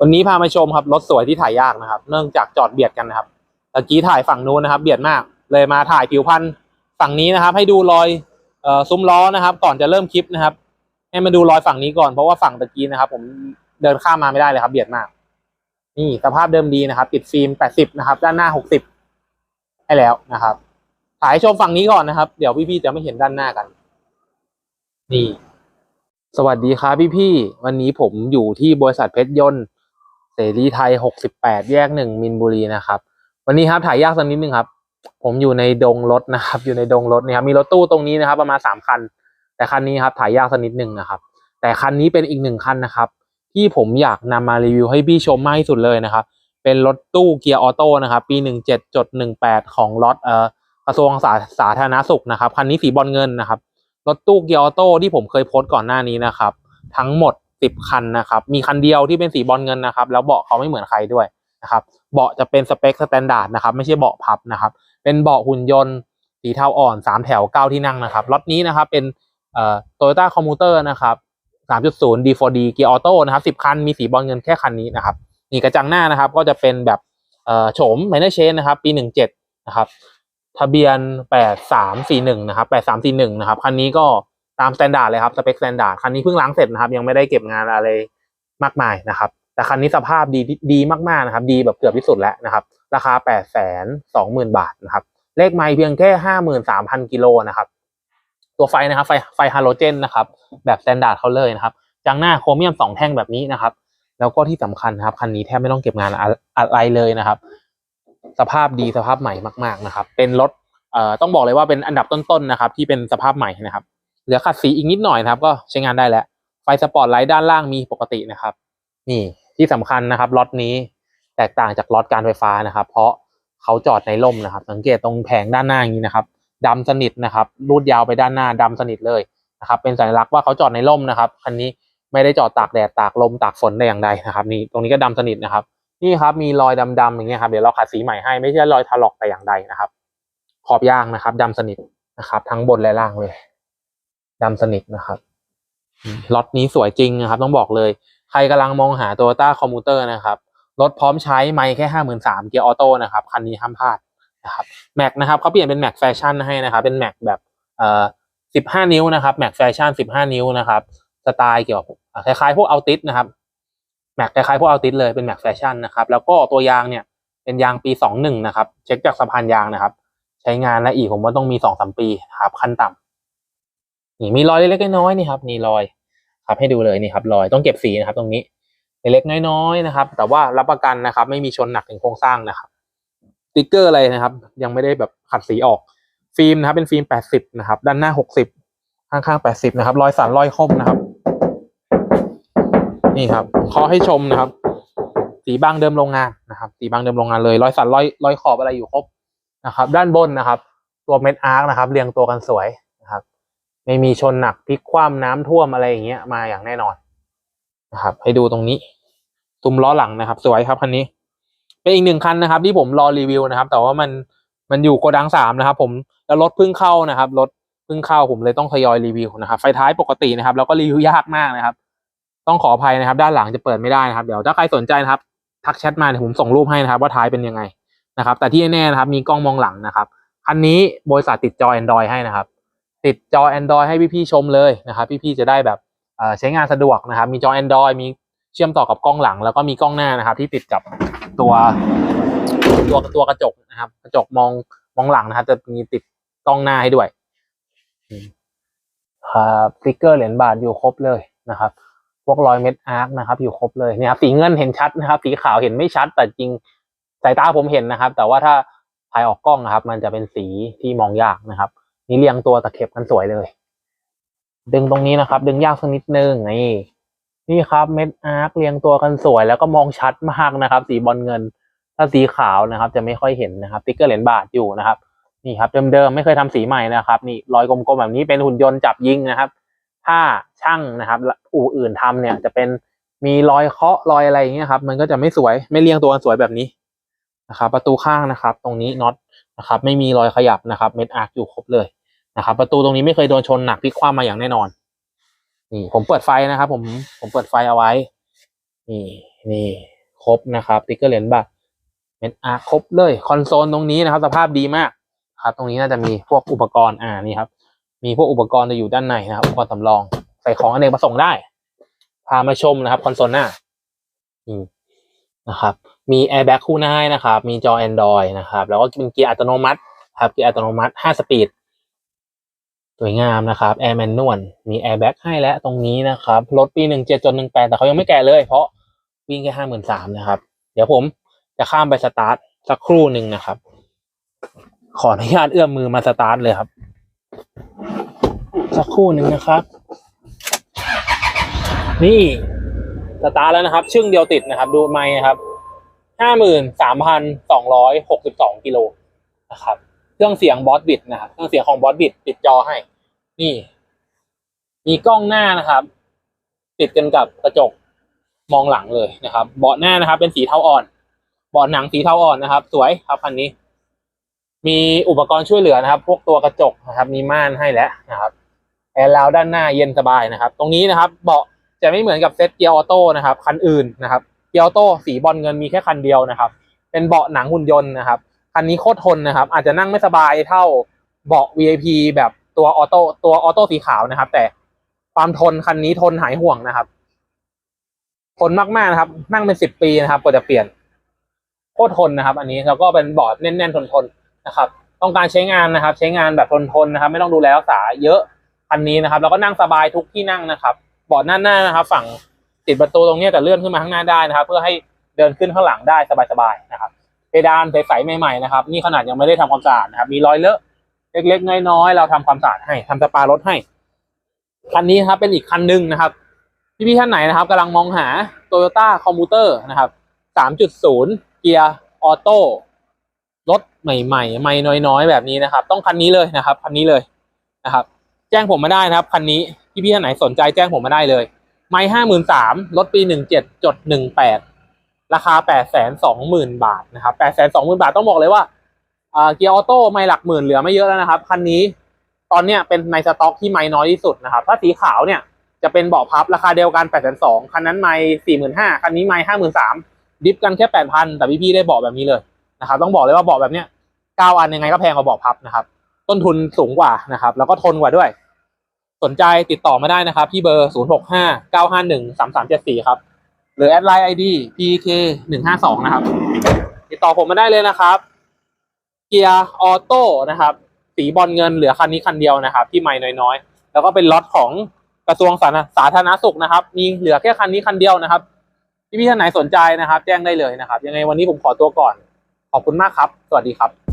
วันนี้พามาชมครับรถสวยที่ถ่ายยากนะครับ เนื่องจากจอดเบียดกันนะครับตะกี้ถ่ายฝั่งนู้นนะครับ เบียดมากเลยมาถ่ายผิวพันธุ์ฝั่งนี้นะครับ ให้ดูรอยซุ้มล้อนะครับ ก่อนจะเริ่มคลิปนะครับ ให้มาดูรอยฝั่งนี้ก่อนเพราะว่าฝั่งตะกี้นะครับ ผมเดินข้ามมาไม่ได้เลยครับ เบียดมาก นี่สภาพเดิมดีนะครับ ติดฟิล์ม80นะครับ ด้านหน้า60ให้แล้วนะครับ ถ่ายให้ชมฝั่งนี้ก่อนนะครับ เดี๋ยวพี่ๆจะไม่เห็นด้านหน้ากัน นี่ สวัสดีครับพี่ๆวันนี้ผมอยู่ที่บริษัทเพชรยนต์ เสรีไทย 68 แยกหนึ่งมินบุรีนะครับ วันนี้ครับถ่ายยากสักนิดนึงครับ ผมอยู่ในดงรถนะครับ อยู่ในดงรถนี่ครับมีรถตู้ตรงนี้นะครับ ประมาณสามคัน แต่คันนี้ครับถ่ายยากสักนิดนึงนะครับ แต่คันนี้เป็นอีกหนึ่งคันนะครับ ที่ผมอยากนำมารีวิวให้พี่ชมมากที่สุดเลยนะครับ เป็นรถตู้เกียร์ออโต้นะครับ ปี 17.18 ของรถเอ่อกระทรวงสาสาธารณสุขนะครับคันนี้สีบอลเงินนะครับรถตู้เกียร์ออโต้ที่ผมเคยโพสต์ก่อนหน้านี้นะครับ ทั้งหมด 10คันนะครับ มีคันเดียวที่เป็นสีบอลเงินนะครับ แล้วเบาะเขาไม่เหมือนใครด้วยนะครับ เบาะจะเป็นสเปคสแตนดาร์ดนะครับ ไม่ใช่เบาะพับนะครับ เป็นเบาะหุ่นยนต์สีเทาอ่อน3แถว9ที่นั่งนะครับ รถนี้นะครับเป็นเอ่อโตโยต้าคอมมูเตอร์นะครับ3.0 D4D เกียร์ออโต้นะครับ10คัน มีสีบอลเงินแค่คันนี้นะครับ นี่กระจังหน้านะครับ ก็จะเป็นแบบเอ่อโฉมไมเนอร์เชนนะครับ ปี17นะครับ ทะเบียน8341นะครับ8341นะครับ คันนี้ก็ ตามสแตนดาร์ดเลยครับสเปคสแตนดาร์ดคันนี้เพิ่งล้างเสร็จนะครับ ยังไม่ได้เก็บงานอะไรมากมายนะครับ แต่คันนี้สภาพดีดีมากๆนะครับ ดีแบบเกือบที่สุดแล้วนะครับ ราคา820,000บาทนะครับ เลขไมล์เพียงแค่53,000กิโลนะครับ ตัวไฟนะครับ ไฟไฟฮาโลเจนนะครับ แบบสแตนดาร์ดเขาเลยนะครับ จังหน้าโครเมียมสองแท่งแบบนี้นะครับ แล้วก็ที่สำคัญครับคันนี้แทบไม่ต้องเก็บงานอะอะไรเลยนะครับ สภาพดีสภาพใหม่มาก ๆนะครับ เป็นรถเอ่อต้องบอกเลยว่าเป็นอันดับต้นๆนะครับ ที่เป็นสภาพใหม่นะครับ เหลือขัดสีอีกนิดหน่อยนะครับ ก็ใช้งานได้แล้ว ไฟสปอร์ตไลท์ด้านล่างมีปกตินะครับ นี่ที่สำคัญนะครับล็อตนี้แตกต่างจากล็อตการไฟฟ้านะครับ เพราะเขาจอดในร่มนะครับ สังเกตตรงแผงด้านหน้าอย่างนี้นะครับดำสนิทนะครับ รูดยาวไปด้านหน้าดำสนิทเลยนะครับ เป็นสัญลักษณ์ว่าเขาจอดในร่มนะครับคันนี้ไม่ได้จอดตากแดดตากลมตากฝนแต่อย่างใดนะครับ นี่ตรงนี้ก็ดำสนิทนะครับ นี่ครับมีรอยดำๆอย่างเงี้ยครับเดี๋ยวเราขัดสีใหม่ให้ไม่ใช่รอยถลอกแต่อย่างใดนะครับ ขอบยางนะครับดำสนิทนะครับ ทั้งบนและล่างเลย ดำสนิทนะครับอืมล็อตนี้สวยจริงนะครับ ต้องบอกเลย ใครกำลังมองหา Toyota Commuter นะครับรถพร้อมใช้ไม่แค่ห้าหมื่นสามเกียร์ออโต้นะครับ คันนี้ห้ามพลาดนะครับแม็กนะครับเขาเปลี่ยนเป็นแม็กแฟชั่นให้นะครับ เป็นแม็กแบบเอ่อสิบห้านิ้วนะครับแม็กแฟชั่นสิบห้านิ้วนะครับสไตล์เกี่ยวกับคล้ายๆ พวกเอาติสนะครับแม็กคล้ายๆพวกเอาติสเลยเป็นแม็กแฟชั่นนะครับ แล้วก็ตัวยางเนี่ยเป็นยางปีสองหนึ่งนะครับ เช็คจากสะพานยางนะครับ ใช้งานและอีกผมว่าต้องมีสองสามปีครับขั้นต่ำ นี่มีรอยเล็กๆน้อยๆนี่ครับนี่รอยครับให้ดูเลยนี่ครับรอยต้องเก็บสีนะครับ ตรงนี้เล็กๆน้อยๆนะครับ แต่ว่ารับประกันนะครับ ไม่มีชนหนักถึงโครงสร้างนะครับติ๊กเกอร์อะไรนะครับ ยังไม่ได้แบบขัดสีออก ฟิล์มนะครับ เป็นฟิล์ม 80 นะครับ ด้านหน้า 60 ข้างๆ 80 นะครับ รอยสันรอยคมนะครับ นี่ครับขอให้ชมนะครับ สีบางเดิมโรงงานนะครับ สีบางเดิมโรงงานเลย รอยสันรอยรอยขอบอะไรอยู่ครบนะครับ ด้านบนนะครับ ตัวเม็ดอาร์คนะครับ เรียงตัวกันสวย ไม่มีชนหนักพลิกคว่ำน้ำท่วมอะไรอย่างเงี้ยมาอย่างแน่นอนนะครับ ให้ดูตรงนี้ซุ้มล้อหลังนะครับ สวยครับคันนี้ เป็นอีกหนึ่งคันนะครับ ที่ผมรอรีวิวนะครับ แต่ว่ามันมันอยู่โกดังสามนะครับ ผมแล้วรถเพิ่งเข้านะครับรถเพิ่งเข้าผมเลยต้องทยอยรีวิวนะครับไฟท้ายปกตินะครับ แล้วก็รีวิวยากมากนะครับ ต้องขออภัยนะครับ ด้านหลังจะเปิดไม่ได้นะครับ เดี๋ยวถ้าใครสนใจนะครับ ทักแชทมาเดี๋ยวผมส่งรูปให้นะครับ ว่าท้ายเป็นยังไงนะครับ แต่ที่แน่ๆนะครับ มีกล้องมองหลังนะครับคันนี้บริษัทติดจอ Android ให้นะครับ ติดจอ Android ให้พี่ๆชมเลยนะครับ พี่ๆจะได้แบบใช้งานสะดวกนะครับ มีจอ Android มีเชื่อมต่อกับกล้องหลัง แล้วก็มีกล้องหน้านะครับ ที่ติดกับตัวตัวตัวกระจกนะครับ กระจกมองมองหลังนะครับ จะมีติดกล้องหน้าให้ด้วยครับสติกเกอร์เหรียญบาทอยู่ครบเลยนะครับ พวกรอยเม็ดอาร์คนะครับ อยู่ครบเลยเนี่ยครับสีเงินเห็นชัดนะครับ สีขาวเห็นไม่ชัด แต่จริงสายตาผมเห็นนะครับ แต่ว่าถ้าถ่ายออกกล้องนะครับ มันจะเป็นสีที่มองยากนะครับ นี่เรียงตัวตะเข็บกันสวยเลย ดึงตรงนี้นะครับ ดึงยากสักนิดนึงนี่นี่ครับเม็ดอาร์คเรียงตัวกันสวย แล้วก็มองชัดมากนะครับ สีบอลเงิน ถ้าสีขาวนะครับ จะไม่ค่อยเห็นนะครับติ๊กเกอร์เหรียญบาทอยู่นะครับนี่ครับเดิมๆไม่เคยทำสีใหม่นะครับ นี่รอยกลมๆแบบนี้เป็นหุ่นยนต์จับยิงนะครับ ถ้าช่างนะครับอู่อื่นทำเนี่ย จะเป็นมีรอยเคาะรอยอะไรอย่างเงี้ยครับ มันก็จะไม่สวยไม่เรียงตัวกันสวยแบบนี้นะครับ ประตูข้างนะครับ ตรงนี้น็อตนะครับ ไม่มีรอยขยับนะครับ เม็ดอาร์คอยู่ครบเลย นะครับ ประตูตรงนี้ไม่เคยโดนชนหนักพลิกคว่ำมาอย่างแน่นอน นี่ ผมเปิดไฟนะครับ ผมผมเปิดไฟเอาไว้ นี่นี่ครบนะครับติ๊กเกอร์เลนบ้าเม็ดอาครบเลยคอนโซลตรงนี้นะครับ สภาพดีมากครับ ตรงนี้น่าจะมีพวกอุปกรณ์อ่านี่ครับ มีพวกอุปกรณ์จะอยู่ด้านในนะครับอุปกรณ์สำรองใส่ของอเนกประสงค์ได้ พามาชมนะครับคอนโซลหน้านี่นะครับ มีแอร์แบ็กคู่หน้าให้นะครับ มีจอ Android นะครับ แล้วก็เป็นเกียร์อัตโนมัติครับเกียร์อัตโนมัติ 5 สปีด สวยงามนะครับแอร์แมนนวลมีแอร์แบ็กให้แล้วตรงนี้นะครับรถปี 17จน18 แต่เขายังไม่แก่เลย เพราะวิ่งแค่ 53,000นะครับ เดี๋ยวผมจะข้ามไปสตาร์ทสักครู่หนึ่งนะครับ ขออนุญาตเอื้อมมือมาสตาร์ทเลยครับ สักครู่หนึ่งนะครับ นี่สตาร์ทแล้วนะครับ ชึ่งเดียวติดนะครับ ดูไมค์ครับห้าหมื่นสามพันสองร้อยหกสิบสองกิโลนะครับ เครื่องเสียงบอสบิดนะครับเครื่องเสียงของบอสบิดติดจอให้ นี่ มีกล้องหน้านะครับ ติดกันกับกระจกมองหลังเลยนะครับ เบาะหน้านะครับ เป็นสีเทาอ่อน เบาะหนังสีเทาอ่อนนะครับ สวยครับคันนี้ มีอุปกรณ์ช่วยเหลือนะครับ พวกตัวกระจกนะครับ มีม่านให้แล้วนะครับแอร์ราวด้านหน้าเย็นสบายนะครับ ตรงนี้นะครับ เบาะจะไม่เหมือนกับเซ็ตเกียร์ออโต้นะครับ คันอื่นนะครับ เกียร์ออโต้สีบอลเงินมีแค่คันเดียวนะครับ เป็นเบาะหนังหุ่นยนต์นะครับ คันนี้โคตรทนนะครับ อาจจะนั่งไม่สบายเท่าเบาะ VIP แบบตัวออโต้ตัวออโต้สีขาวนะครับ แต่ความทนคันนี้ทนหายห่วงนะครับ ทนมากๆนะครับ นั่งเป็นสิบปีนะครับกว่าจะเปลี่ยนโคตรทนนะครับ อันนี้แล้วก็เป็นเบาะแน่นๆทนๆนะครับ ต้องการใช้งานนะครับ ใช้งานแบบทนๆนะครับ ไม่ต้องดูแลรักษาเยอะคันนี้นะครับ แล้วก็นั่งสบายทุกที่นั่งนะครับเบาะหน้าหน้านะครับ ฝั่งติดประตูตรงนี้แต่เลื่อนขึ้นมาข้างหน้าได้นะครับ เพื่อให้เดินขึ้นข้างหลังได้สบายๆนะครับ เพดานใสๆใหม่ๆนะครับนี่ขนาดยังไม่ได้ทำความสะอาดนะครับ มีรอยเลอะเล็กๆน้อยๆเราทำความสะอาดให้ทำสปารถให้ คันนี้ครับเป็นอีกคันหนึ่งนะครับพี่ๆท่านไหนนะครับกำลังมองหา Toyota Commuter นะครับ3.0 เกียร์ออโต้รถใหม่ๆ ไม่น้อยๆ แบบนี้นะครับ ต้องคันนี้เลยนะครับ คันนี้เลยนะครับ แจ้งผมมาได้นะครับ คันนี้พี่ๆท่านไหนสนใจแจ้งผมมาได้เลย ไม่ห้าหมื่นสามรถปีหนึ่งเจ็ดจดหนึ่งแปด ราคาแปดแสนสองหมื่นบาทนะครับแปดแสนสองหมื่นบาทต้องบอกเลยว่าเกียร์ออโต้ไม่หลักหมื่นเหลือไม่เยอะแล้วนะครับ คันนี้ตอนเนี้ยเป็นในสต็อกที่ไม่น้อยที่สุดนะครับ ถ้าสีขาวเนี่ยจะเป็นเบาะพับราคาเดียวกันแปดแสนสองคันนั้นไม่สี่หมื่นห้าคันนี้ไม่ห้าหมื่นสามดิฟกันแค่แปดพันแต่พี่ๆได้เบาะแบบนี้เลยนะครับ ต้องบอกเลยว่าเบาะแบบเนี้ยเก้าอันยังไงก็แพงกว่าเบาะพับนะครับ ต้นทุนสูงกว่านะครับ แล้วก็ทนกว่าด้วย สนใจติดต่อมาได้นะครับที่เบอร์ 0 6 5 9 5 1 3 3 7 4 ครับ หรือแอดไลน์ ID PK 1 5 2นะครับ ติดต่อผมมาได้เลยนะครับ เกียร์ออโต้นะครับ สีบอลเงินเหลือคันนี้คันเดียวนะครับ ที่ไม่น้อยๆ แล้วก็เป็นล็อตของกระทรวงสาธารณสาธารณสุขนะครับ มีเหลือแค่คันนี้คันเดียวนะครับพี่ๆท่านไหนสนใจนะครับ แจ้งได้เลยนะครับ ยังไงวันนี้ผมขอตัวก่อน ขอบคุณมากครับ สวัสดีครับ